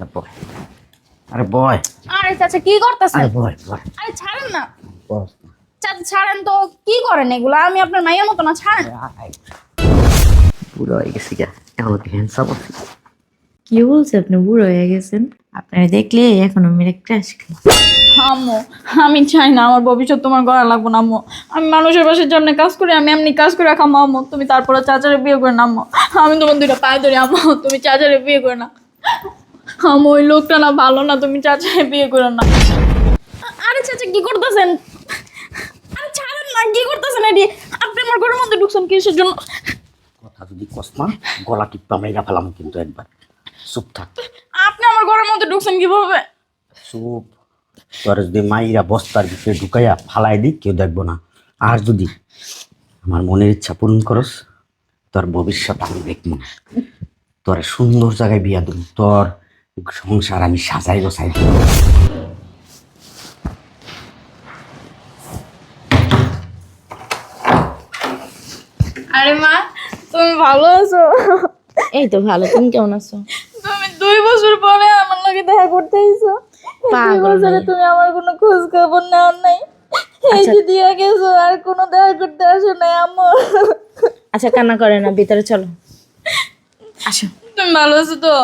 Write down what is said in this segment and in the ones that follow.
না বয়। আরে বয়। আরে চাচা কি করতেছেন? আরে বয় বয়। আরে ছাড়েন না। বয় চাচা ছাড়েন তো কি করেন এগুলো? আমি আপনার মাইয়ের মতো না ছাড়েন। পুরো হয়ে গেছি গা। এখন কি হ্যান্ডসাম কি বলছে আপনি? বুড়ো হয়ে গেছেন? আপনারা দেখলে এখনও মেরে ক্র্যাশ খাই আম্মু আমি চাই না আমার ভবিষ্যৎ তোমার গড়া লাগবো না আম্মু। আমি মানুষের বাসার জন্য কাজ করি আমি এমনি কাজ করে খামো আম্মু। তুমি তারপরে চাচারে বিয়ে করে না আম্মু। আমি তোমার দুইটা পায়ে ধরি আম্মু। তুমি চাচারে বিয়ে করে না আম্মু ওই লোকটা না ভালো না তুমি চাচারে বিয়ে করে না। আরে চাচা কি করতেছেন? আরে ছাড়েন না কি করতেছেন এটি? আপনি আমার ঘরের মধ্যে ঢুকছেন কিসের জন্য? কথা যদি কস না গলা টিপ্পা মেরা ফেলাম কিন্তু একবার। চুপ থাক। আপনি আমার ঘরের মধ্যে ঢুকছেন কীভাবে? চুপ। তোর যদি মাইরা বস্তার ভিতরে ঢুকাইয়া ফালাই দিই কেউ দেখব না। আর যদি আমার মনের ইচ্ছা পূরণ করস তোর ভবিষ্যৎ আমি দেখব না। তোর সুন্দর জায়গায় বিয়া দেব। তোর সংসার আমি সাজাই গোছাই। আরে মা তুমি ভালো আছো? এই তো ভালো তুমি কেমন আছো? তুমি দুই বছর পরে আমার লগে দেখা করতে আইছো। পাগল তুমি আমার কোনো খোঁজ খবর নেওয়ার নাই। এই যে দিয়ে গেছো আর কোনো দেখা করতে আসো নাই আমার আচ্ছা কান্না করে না ভিতরে চলো। আসো। তুমি ভালো আছো তো?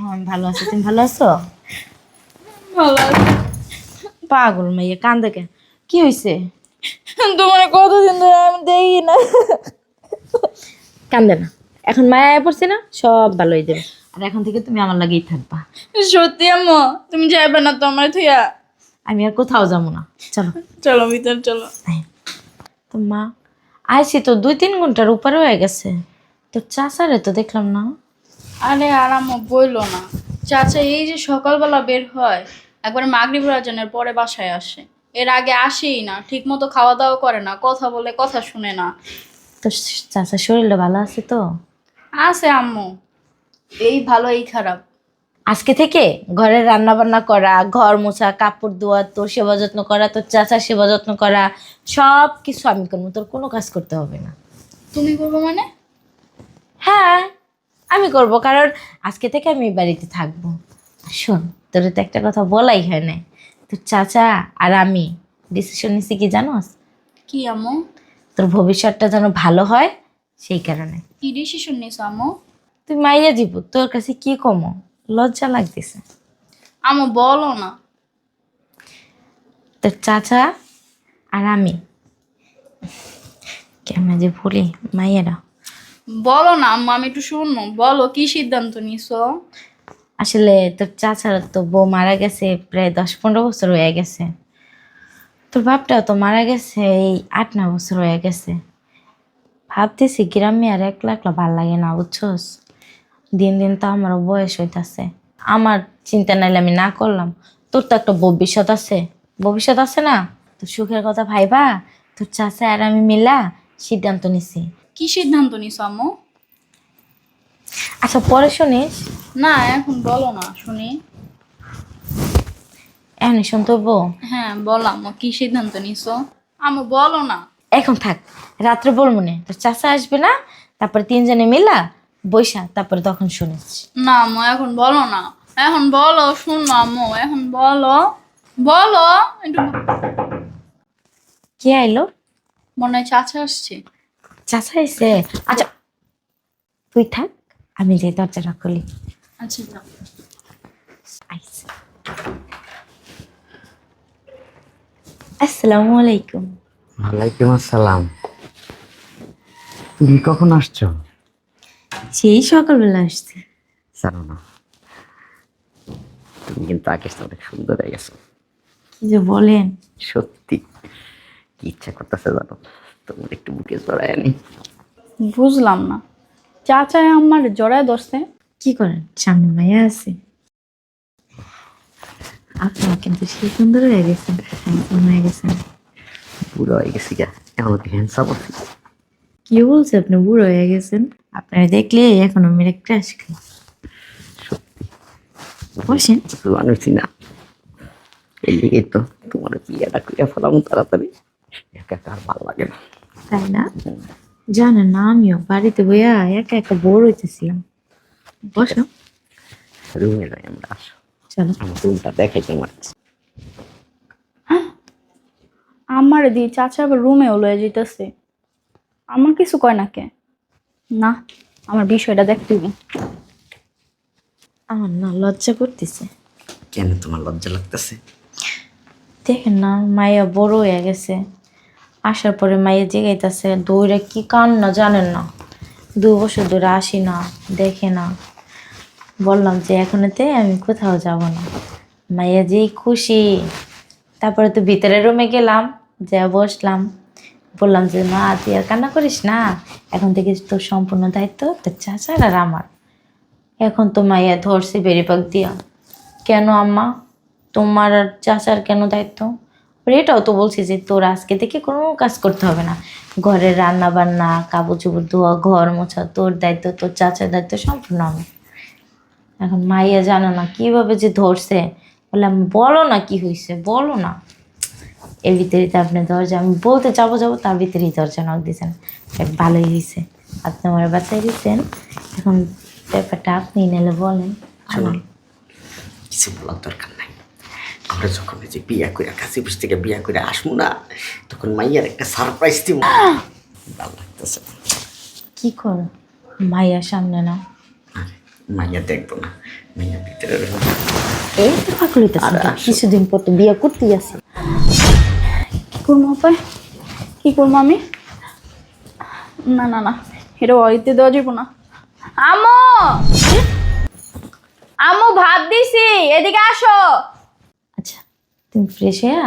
হ্যাঁ ভালো আছি। তুমি ভালো আছো? ভালো আছো। পাগল মাইয়া কান দেখে কি হয়েছে তোমার কতদিন ধরে আমি দেখি না। কান্দে না। এখন মায়া পড়ছে না সব ভালো হয়ে যাবে। আর এখন থেকে তুমি আমার লাগেই থাকবা। সত্যি আম্মু তুমি যাইবে না তো আমার থুইয়া আমি আর কোথাও যাব না। চলো। চলো ভিতর চলো। তো মা আইসি তো দুই তিন ঘণ্টার উপরে হয়ে গেছে। তো চাচারে তো দেখলাম না। আরে আর আম্মু বইলো না। চাচা এই যে সকালবেলা বের হয় একবার মাগরিব রাজনের পরে বাসায় আসে। এর আগে আসেই না ঠিক মতো খাওয়া দাওয়া করে না কথা বলে কথা শুনে না। তো চাচার শরীরটা ভালো আছে তো? আছে আম্মু। এই ভালো এই খারাপ। আজকে থেকে ঘরের রান্না বান্না করা ঘর মোছা কাপড় ধোয়া তোর সেবা যত্ন করা তোর চাচার সেবা যত্ন করা সব কিছু আমি করব তোর কোনো কাজ করতে হবে না। তুমি করব মানে? হ্যাঁ। আমি করব কারণ আজকে থেকে আমি এই বাড়িতে থাকব। শোন তোর তো একটা কথা বলাই হয় না তোর চাচা আর আমি ডিসিশন নিছি কি জানোস? কি আম্মু? তোর ভবিষ্যৎটা যেন ভালো হয় সেই কারণে। কি ডিসিশন নিছো আম্মু? তুই মাইয়া দিব তোর কাছে কি কমো? লজ্জা লাগতেছে। আম্মু বলো না। তোর চাচা আর আমি। কেমন যে ভুলি মাইয়েরা। বলো না, আম্মু, আমি একটু শুনব। বলো, কি সিদ্ধান্ত নিছো? আসলে তোর চাচার তো বউ মারা গেছে প্রায় দশ পনেরো বছর হয়ে গেছে। তোর বাপটাও তো মারা গেছে এই আট নয় বছর হয়ে গেছে। ভাবতেছি গ্রামে আর একলা একলা ভালো লাগে না, বুঝছস? দিন দিন তো আমারও বয়স হইতাছে। আমার চিন্তা নাইলে আমি না করলাম। তোর তো একটা ভবিষ্যৎ আছে। ভবিষ্যৎ আছে না? তোর সুখের কথা ভাইবা, তোর চাচা আর আমি মিলা সিদ্ধান্ত নিছি। কি সিদ্ধান্ত নিছো আম্মু? আচ্ছা পরে শুনিস না এখন বলো না শুনি। এখন শুনতে বউ হ্যাঁ বলো আম্মু কি সিদ্ধান্ত নিছো? আম্মু বলো না। এখন থাক রাত্রে বল মনে তোর চাচা আসবে না তারপরে তিনজনে মিলা বৈশা তারপরে তখন শুনিস না আম্মু এখন বলো না। এখন বলো শুনো আম্মু এখন বলো। বলো একটু কে আইলো? মনে হয় চাচা আসছে। চাচা আচ্ছা তুই থাক আমি যে দরজাটা খুলি আচ্ছা। আসসালামু আলাইকুম। ওয়ালাইকুম আসসালাম। তুমি কখন আসছো? সেই সকালবেলা আসছে। জানো না। তুমি কিন্তু আগে অনেক সুন্দর হয়ে গেছো। কি যে বলেন। সত্যি কি ইচ্ছা করতেছে জানো। তোমার একটু বুকে জড়ায় আনি বুঝলাম না। চাচায় আমার জড়ায় ধরছে। কি করেন? সামনে মায়া আছে। আপনার কিন্তু সেই সুন্দর হয়ে গেছেন। Handsome হয়ে গেছেন। বুড়ো হয়ে গেছি গা। এখন কি হ্যান্ডসাম আছি। কি বলছে আপনি? বুড়ো হয়ে গেছেন। আপনারা দেখলে এখনও মেরে ক্র্যাশ খাই বসেন। হয়েছি না। এই তো তোমার বিয়েটা করে ফেলাম তাড়াতাড়ি। একা একা আর ভালো লাগে না। তাই না? জানেন না আমিও বাড়িতে বইয়া একা একা বোর হইতেছিলাম। বসো। রুমে যাই আমরা। আসো চলো। আমার রুমটা দেখাই তোমার। আমার দি চাচা আবার রুমেও লয়ে যেতেছে আমার কিছু কয় না কে? না আমার বিষয়টা দেখতে হবে। আমার না লজ্জা করতেছে। কেন তোমার লজ্জা লাগতেছে? দেখেন না মাইয়া বড় হয়ে গেছে। আসার পরে মাইয়া জেগাইতেছে দৌড়ে কি কান না জানেন না। দু বছর ধরে আসি না, দেখে না। বললাম যে এখনতে আমি কোথাও যাব না। মাইয়া যেই খুশি। তারপরে তো ভিতরে রুমে গেলাম, যা বসলাম। বললাম যে, মা, তুই আর কান্না করিস না। এখন থেকে তোর সম্পূর্ণ দায়িত্ব তোর চাচার আর আমার। এখন তো মাইয়া ধরছি বেরিপাক দিয়া। কেন আম্মা? তোমার আর চাচার কেন দায়িত্ব? আর এটাও তো বলছি যে তোর আজকে থেকে কোনো কাজ করতে হবে না। ঘরের রান্না বান্না কাপড় চোপড় ধোয়া ঘর মোছা তোর দায়িত্ব তোর চাচার দায়িত্ব সম্পূর্ণ আমি এখন মাইয়া জানো না কীভাবে যে ধরছে। বললাম বলো না কি হয়েছে বলো না। এর ভিতরেই তো আপনি দরজা আমি বলতে যাব যাব তার ভিতরেই দরজা নক দিয়েছেন। ভালোই হয়েছে আপনি আমার বাচ্চাই দিচ্ছেন এখন ব্যাপারটা আপনি নিলে বলেন। কিছু বলার দরকার নাই। আমরা যখন যে বিয়া করে কাছে বসে থেকে বিয়া করে আসব না তখন মাইয়ার একটা সারপ্রাইজ দিব। ভালো লাগতেছে। কি কর? মাইয়ার সামনে না মাইয়া দেখব না। মাইয়া ভিতরে এই তো হইতেছে আরে কিছুদিন পর তো বিয়া করতেই আছে। কি করব আপায় কি করব আমি? না না না এটা অরিতে দেওয়া যাব না। আমো আমু ভাত দিছি এদিকে আসো। তুমি ফ্রেশ হয়ে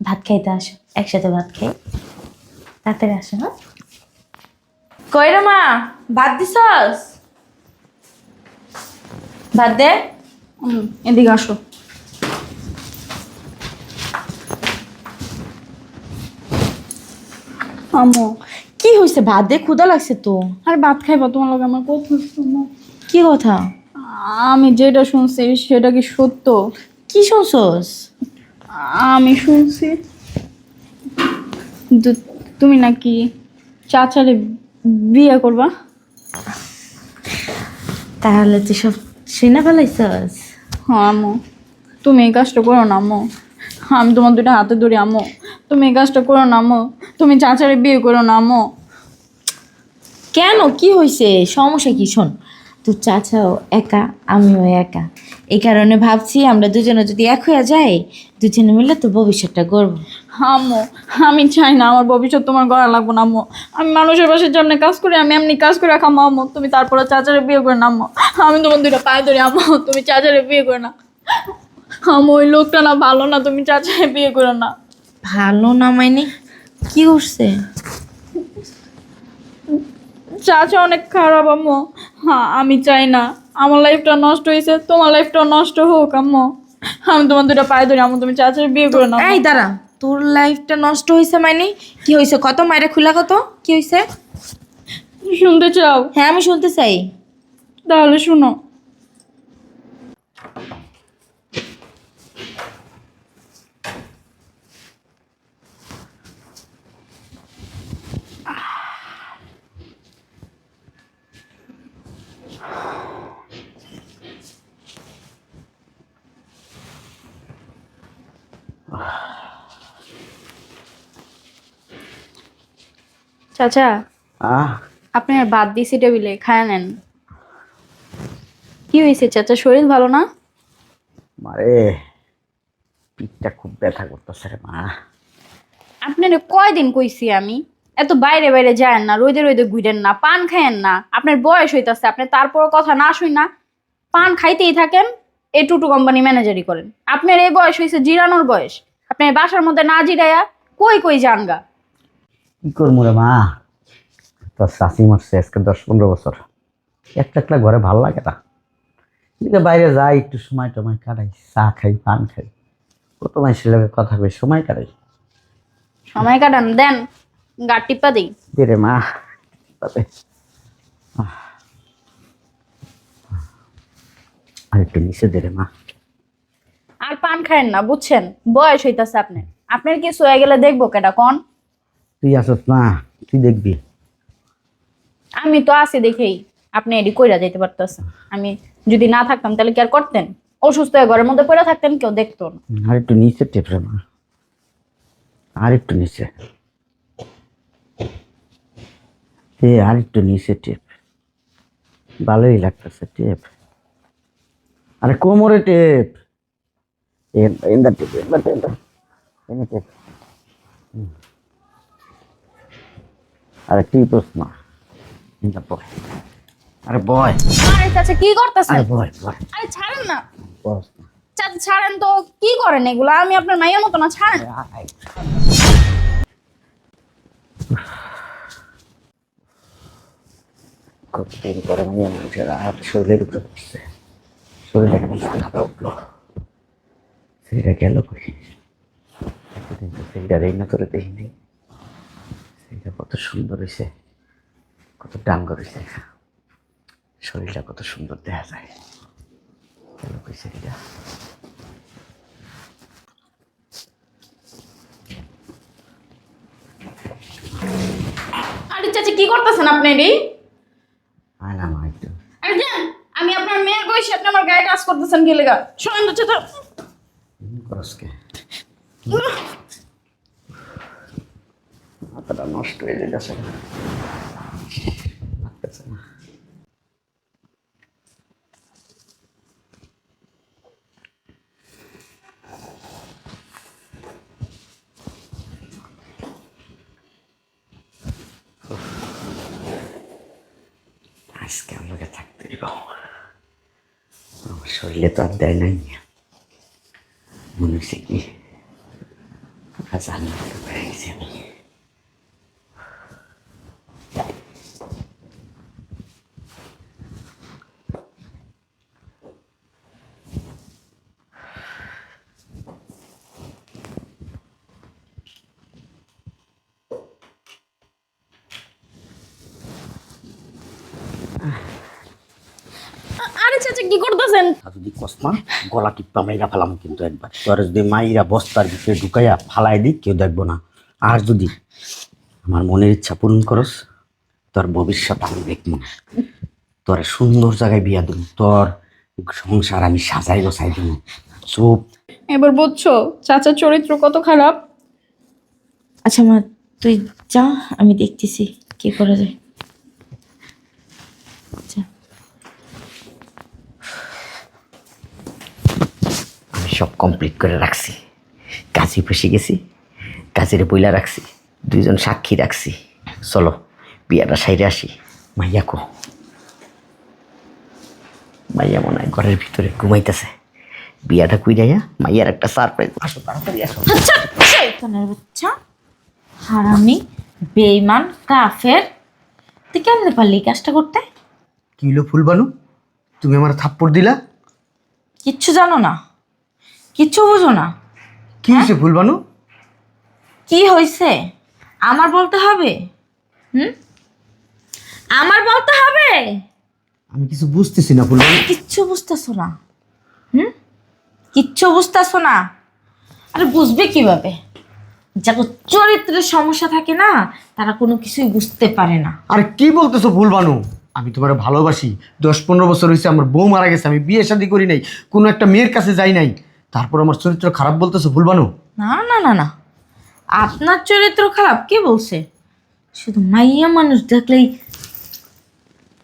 ভাত খাইতে আসো একসাথে ভাত খাই। তাড়াতাড়ি আসো হ্যাঁ? কই রে মা ভাত দিছস? ভাত দে। এদিকে আসো। আমো কি হয়েছে ভাত দে ক্ষুদা লাগছে তো। আর ভাত খাইবা তোমার লগে আমার কথা শুনো কি কথা? আমি যেটা শুনছি সেটা কি সত্য? কি শুনছস? আমি শুনছি তুমি নাকি চাচারে বিয়ে করবা? তাহলে তুই সব শুনে ফেলাইছস। হ্যাঁ আম্মু। তুমি এই কাজটা করো না আম্মু। আমি তোমার দুটা হাতে ধরি আম্মু। তুমি এই কাজটা করো না আম্মু। তুমি চাচারে বিয়ে করো না আম্মু। কেন? কি হয়েছে সমস্যা কি? শোন তোর চাচাও একা আমিও একা। এই কারণে ভাবছি আমরা দুজনে যদি এক হয়ে যাই দুজনে মিলে তো ভবিষ্যৎটা গড়ব। আম্মু আমি চাই না আমার ভবিষ্যৎ তোমার গড়া লাগবো না আম্মু। আমি মানুষের পাশে যেমনি কাজ করি আমি এমনি কাজ করে খামো আম্মু। তুমি তারপরে চাচারে বিয়ে করে না আম্মু। আমি তোমার দুইটা পায়ে ধরি আম্মু। তুমি চাচারে বিয়ে করে না আম্মু ওই লোকটা না ভালো না তুমি চাচারে বিয়ে করো না ভালো না মাইনে কি করছে? চাচা অনেক খারাপ আম্মু। হ্যাঁ আমি চাই না। আমার লাইফটা নষ্ট হয়েছে তোমার লাইফটা নষ্ট হোক আম্মু। আমি তোমার দুটো পায়ে ধরি আম্মু তুমি চাচার বিয়ে করে নাও এই দাঁড়া তোর লাইফটা নষ্ট হয়েছে মানে? কি হয়েছে কত? মায়েরা খোলা কত? কি হয়েছে শুনতে চাও? হ্যাঁ আমি শুনতে চাই। তাহলে শুনো চাচা আহ। আপনি আর ভাত দিছি টেবিলে খায় নেন। কি হয়েছে চাচা শরীর ভালো না? মারে পিঠটা খুব ব্যথা করতেছে রে মা। আপনার কয়দিন কইছি আমি? এত বাইরে বাইরে যায় না রোদে রোদে ঘুরেন না পান খায়েন না। আপনার বয়স হইতাছে আপনি তারপর কথা না শুই না। পান খাইতেই থাকেন এই টুটু কোম্পানি ম্যানেজারই করেন। আপনার এই বয়স হয়েছে জিরানোর বয়স। আপনার বাসার মধ্যে না জিরাইয়া কই কই যান গা? কি করব রে মা? তোর শাশি মারছে আজকে দশ পনেরো বছর। একটা একটা ঘরে ভালো লাগে না। এদিকে বাইরে যাই একটু সময় টময় কাটাই চা খাই পান খাই। কত মানুষের লোকের কথা কই সময় কাটাই। সময় কাটান দেন গা টিপা দিই। দে রে মা। আর একটু নিচে দে রে মা। আর পান খায়েন না বুঝছেন? বয়স হইতাছে আপনার। আপনার কি হয়ে গেলে দেখব কেটা কন? তুই আসস না তুই দেখবি আমি তো আছি দেখেই আপনি এডি কইরা যেতে পারতেছেন আমি যদি না থাকতাম তাহলে কি আর করতেন অসুস্থ হয়ে ঘরের মধ্যে পড়ে থাকতেন কেউ দেখতো না আর একটু নিচে টেপ রে মা আর একটু নিচে এ আর একটু নিচে টেপ ভালোই লাগতেছে টেপ আরে কোমরে টেপ এন্দা টেপ এন্দা টেপ এনে টেপ আরে টিপস না আরে বয়। আরে চাচা কি করতেছেন? আরে বয় বয়। আরে ছাড়েন না। চাচা ছাড়েন তো কি করেন এগুলো? আমি আপনার মায়ের মতো না ছাড়েন। কতদিন পরে মেয়ে মানুষের আর শরীরের উপরে পড়ছে? শরীরে কেমন খাতা উঠল। সেইটা গেল কই? এতদিন তো সেইটা রেইনা করে দেখিনি সেইটা কত সুন্দর হয়েছে কত ডাঙ্গর হয়েছে শরীরটা কত সুন্দর দেখা যায়। গেল কই সেইটা আরে চাচা কি করতেছেন আপনি এডি? আয় না মা একটু। আরে যান আমি আপনার মেয়ের বয়সে আপনি আমার গায়ে টাচ করতেছেন শোনেন তো মাথাটা নষ্ট হয়ে যেতেছে আজকে আমাকে থাকতে দিব আমার শরীরে তো আর দেয় নাই। মনে হচ্ছে কি আজ আমি পেয়ে গেছি আমি আ- আরে চাচা কি করতেছেন আর কসমা গলা টিপ্পা মাইরা ফেলাম কিন্তু একবার। তোর যদি মাইরা বস্তার ভিতরে ঢুকাইয়া ফালাই দিই কেউ দেখব না। আর যদি আমার মনের ইচ্ছা পূরণ করস তোর ভবিষ্যৎ আমি দেখব তোর সুন্দর জায়গায় বিয়া দেবো। তোর সংসার আমি সাজাই গোছাই দিব। চুপ। এবার বুঝছ চাচার চরিত্র কত খারাপ? আচ্ছা মা তুই যা আমি দেখতেছি কি করা যায়। সব কমপ্লিট করে রাখছি। কাজে ফেসে গেছি কাজের বইলা রাখছি দুইজন সাক্ষী রাখছি। চলো বিয়াটা সাইডে আসি। মাইয়া কো। মাইয়া মনে হয় ঘরের ভিতরে ঘুমাইতেছে। বিয়াটা কুই যাইয়া মাইয়ার একটা সারপ্রাইজ আসো তাড়াতাড়ি আসো। আচ্ছা বাচ্চা হারামি বেইমান কাফের। তুই কেমনে পারলি কাজটা করতে? কি হলো ফুলবানু? তুমি আমার থাপ্পড় দিলা? কিচ্ছু জানো না। কিচ্ছু বুঝো না। কি হয়েছে ফুলবানু? কি হয়েছে? আমার বলতে হবে? হুম? আমার বলতে হবে? আমি কিছু বুঝতেছি না ফুলবানু। কিচ্ছু বুঝতেছো না। হুম? কিচ্ছু বুঝতেছো না? আরে বুঝবে কীভাবে? যাদের চরিত্রের সমস্যা থাকে না তারা কোনো কিছুই বুঝতে পারে না। আর কি বলতেছো ভুলবানু আমি তোমার ভালোবাসি। দশ পনেরো বছর হয়েছে আমার বউ মারা গেছে আমি বিয়ে শাদী করি নাই কোনো একটা মেয়ের কাছে যাই নাই। তারপর আমার চরিত্র খারাপ বলতেছো ভুলবানু? না না না না। আপনার চরিত্র খারাপ কে বলছে? শুধু মাইয়া মানুষ দেখলেই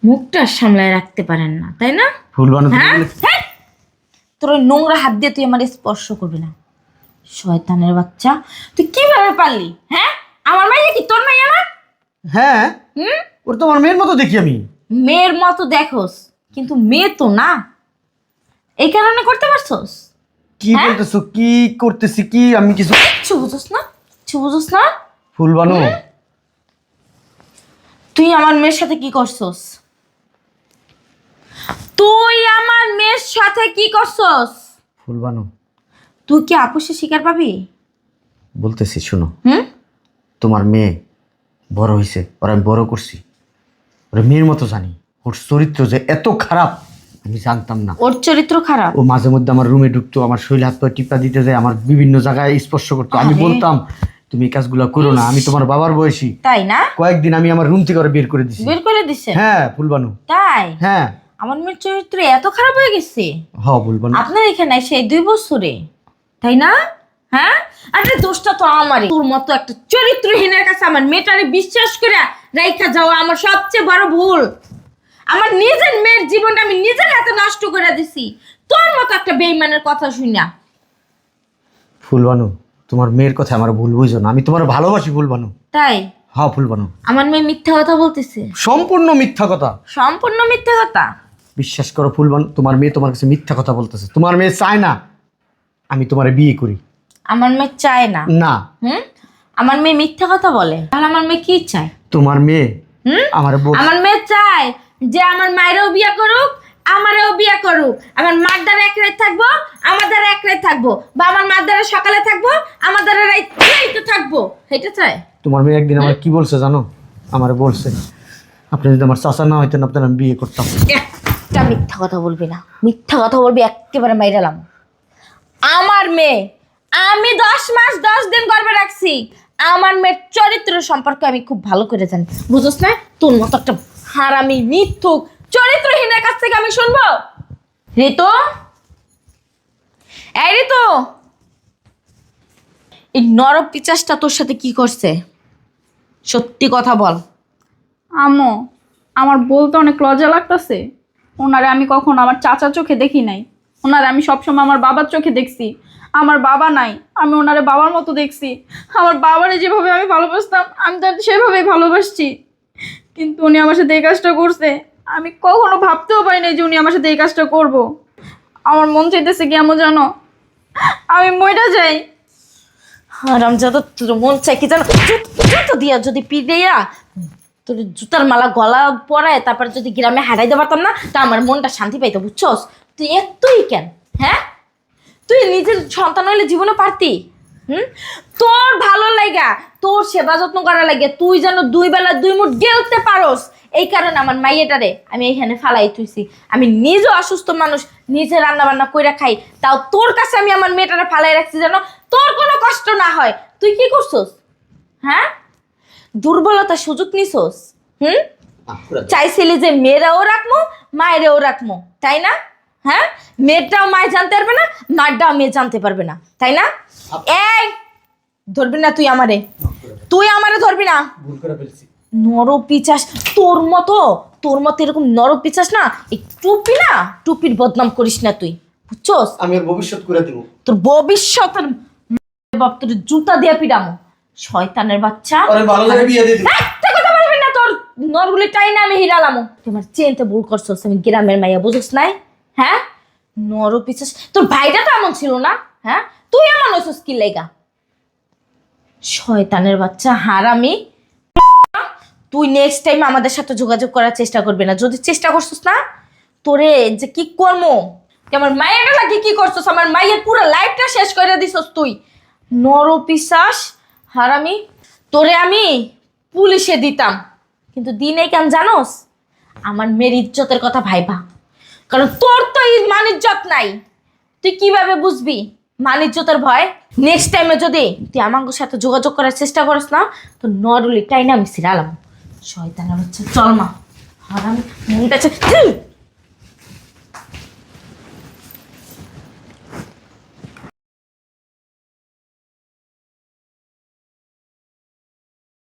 মুখটা সামলায় রাখতে পারেন না তাই না? ভুলবানু হ্যাঁ? হ্যাঁ? তোর ওই নোংরা হাত দিয়ে তুই আমার স্পর্শ করবি না। শয়তানের বাচ্চা। তুই কীভাবে পারলি হ্যাঁ? আমার মাইয়া কি তোর মাইয়া না? হ্যাঁ? হুম? ওর তো আমার মেয়ের মতো দেখি আমি। মেয়ের মতো দেখোস কিন্তু মেয়ে তো না। এই কারণে করতে পারছোস? কি হ্যাঁ? বলতেছো? কি করতেছি? কি? আমি কিছু কিচ্ছু বুঝোস না? কিচ্ছু বুঝোস না? ফুলবানু তুই আমার মেয়ের সাথে কি করছস? তুই আমার মেয়ের সাথে কি করছস? ফুলবানু তুই কি আপুসে শিকার পাবি? বলতেছি শোনো। হুম? তোমার মেয়ে বড় হয়েছে ওরা আমি বড় করছি। ওরা মেয়ের মতো জানি। ওর চরিত্র যে এত খারাপ আমি জানতাম না। ওর চরিত্র খারাপ? ও মাঝে মধ্যে আমার রুমে ঢুকতো আমার শরীর হাত পা টিপা দিতে যায় আমার বিভিন্ন জায়গায় স্পর্শ করতো। আমি বলতাম তুমি এই কাজগুলো করো না আমি তোমার বাবার বয়সী। তাই না? কয়েকদিন আমি আমার রুম থেকে ওরা বের করে দিছি। বের করে দিছে? হ্যাঁ ফুলবানু। তাই? হ্যাঁ। আমার মেয়ের চরিত্র এত খারাপ হয়ে গেছে? হ ফুলবানু। আপনার এখানে সেই দুই বছরে তাই না? হ্যাঁ? আরে দোষটা তো আমারই। তোর মতো একটা চরিত্রহীনের কাছে আমার মেয়েটারে বিশ্বাস করে রাইখা যাওয়া আমার সবচেয়ে বড় ভুল। আমার নিজের মেয়ের জীবনটা আমি নিজের হাতে নষ্ট করে দিছি। তোর মতো একটা বেইমানের কথা শুনা ফুলবানু তোমার মেয়ের কথা আমার ভুল বুঝো না। আমি তোমার ভালোবাসি ফুলবানু। তাই? হ্যাঁ ফুলবানু। আমার মেয়ে মিথ্যা কথা বলতেছে? সম্পূর্ণ মিথ্যা কথা। সম্পূর্ণ মিথ্যা কথা? বিশ্বাস করো ফুলবানু তোমার মেয়ে তোমার কাছে মিথ্যা কথা বলতেছে। তোমার মেয়ে চায় না আমি তোমার বিয়ে করি। আমার মেয়ে চায় না? না। হুম? আমার মেয়ে মিথ্যা কথা বলে? তাহলে আমার মেয়ে কি চায়? তোমার মেয়ে হুম? আমার বউ আমার মেয়ে চায় যে আমার মায়েরও বিয়ে করুক আমারও বিয়ে করুক। আমার মার দ্বারা এক রাত থাকব আমার দ্বারা এক রাত থাকব। বা আমার মার দ্বারা সকালে থাকব আমার দ্বারা রাইতে থাকব। এটা চায় তোমার মেয়ে একদিন আমার কি বলছে জানো? আমার বলছে আপনি যদি আমার চাচা না হইতেন আপনার আমি বিয়ে করতাম। একটা মিথ্যা কথা বলবি না। মিথ্যা কথা বলবি একেবারে মাইরালাম আমার মেয়ে আমি দশ মাস দশ দিন গর্বে রাখছি। আমার মেয়ের চরিত্র সম্পর্কে আমি খুব ভালো করে জানি। বুঝোস না? তোর মতো একটা হারামি, মিথ্যুক চরিত্রহীনের কাছ থেকে আমি শুনব? ঋতু? এই ঋতু! এই নরক পিচাসটা তোর সাথে কি করছে? সত্যি কথা বল। আম্মু, আমার বলতে অনেক লজ্জা লাগতেছে। ওনারে আমি কখন আমার চাচা চোখে দেখি নাই। ওনারে আমি সবসময় আমার বাবার চোখে দেখছি। আমার বাবা নাই, আমি ওনারে বাবার মতো দেখছি। আমার বাবারে যেভাবে আমি ভালোবাসতাম, আমি তার সেভাবেই ভালোবাসছি। কিন্তু উনি আমার সাথে এই কাজটা করছে। আমি কখনো ভাবতেও পারি নাই যে উনি আমার সাথে এই কাজটা করব। আমার মন চাইতেছে কি এমন জানো? আমি মইটা যাই। হারাম যাদব তোর মন চাই কি জানো জুতো দিয়া যদি পিড়েয়া তোর জুতার মালা গলা পরায়, তারপর যদি গ্রামে হারাইতে পারতাম না, তা আমার মনটা শান্তি পাইতো, বুঝছস? তুই এতই কেন? হ্যাঁ? তুই নিজের সন্তান হইলে জীবনে পারতি। হুম? তোর ভালো লাগা তোর সেবা যত্ন করা লাগে তুই যেন দুই বেলা দুই মুঠ গেলতে পারোস। এই কারণে আমার মাইয়েটারে আমি এখানে ফালাই তুইছি আমি নিজে অসুস্থ মানুষ নিজে রান্না বান্না কইরা খাই। তাও তোর কাছে আমি আমার মেয়েটারে ফালাই রাখছি যেন তোর কোনো কষ্ট না হয়। তুই কি করছস? হ্যাঁ? দুর্বলতার সুযোগ নিছস? হুম? চাইছিলি যে মেয়েরাও রাখব মায়েরাও রাখব তাই না? হ্যাঁ? মেয়েটাও মায় জানতে পারবে না মারটাও মেয়ে জানতে পারবে না তাই না? এই ধরবি না তুই আমারে। তুই আমারে ধরবি না। ভুল করে ফেলছি। নর পিচাস তোর মতো তোর মতো এরকম নর পিচাস না এই টুপি না টুপির বদনাম করিস না তুই বুঝছস? আমি আর ভবিষ্যৎ করে দিব। তোর ভবিষ্যতের বাপ তোর জুতা দিয়ে পিডামো। শয়তানের বাচ্চা। আরে ভালো করে বিয়ে দিয়ে একটা কথা বলবি না তোর নরগুলি টাই না আমি হিরালামো। তোমার চেনতে ভুল করছস আমি গ্রামের মাইয়া বুঝছ নাই? হ্যাঁ? নর পিছাস তোর ভাইটা তো এমন ছিল না হ্যাঁ? তুই এমন হইছস কি লেগা? শয়তানের বাচ্চা, হারামি। তুই নেক্সট টাইম আমাদের সাথে যোগাযোগ করার চেষ্টা করবি না। যদি চেষ্টা করছিস না, তোরে যে কি তুই আমার মায়ের লাগে কি করছিস? আমার মায়ের পুরো লাইফটা শেষ করে দিছস তুই। নরপিশ্বাস হারামি। তোরে আমি পুলিশে দিতাম। কিন্তু দিনে কেন জানোস? আমার মেয়ের ইজ্জতের কথা ভাইবা। কারণ তোর তো এই মানিজ্জত নাই। তুই কীভাবে বুঝবি? মানিজ্জতের ভয়? নেক্সট টাইমে যদি তুই আমার সাথে যোগাযোগ করার চেষ্টা করিস না, তো নরুলি টাইনা আমি সিরালাম শয়তানের হচ্ছে চলমা হারামি মনটা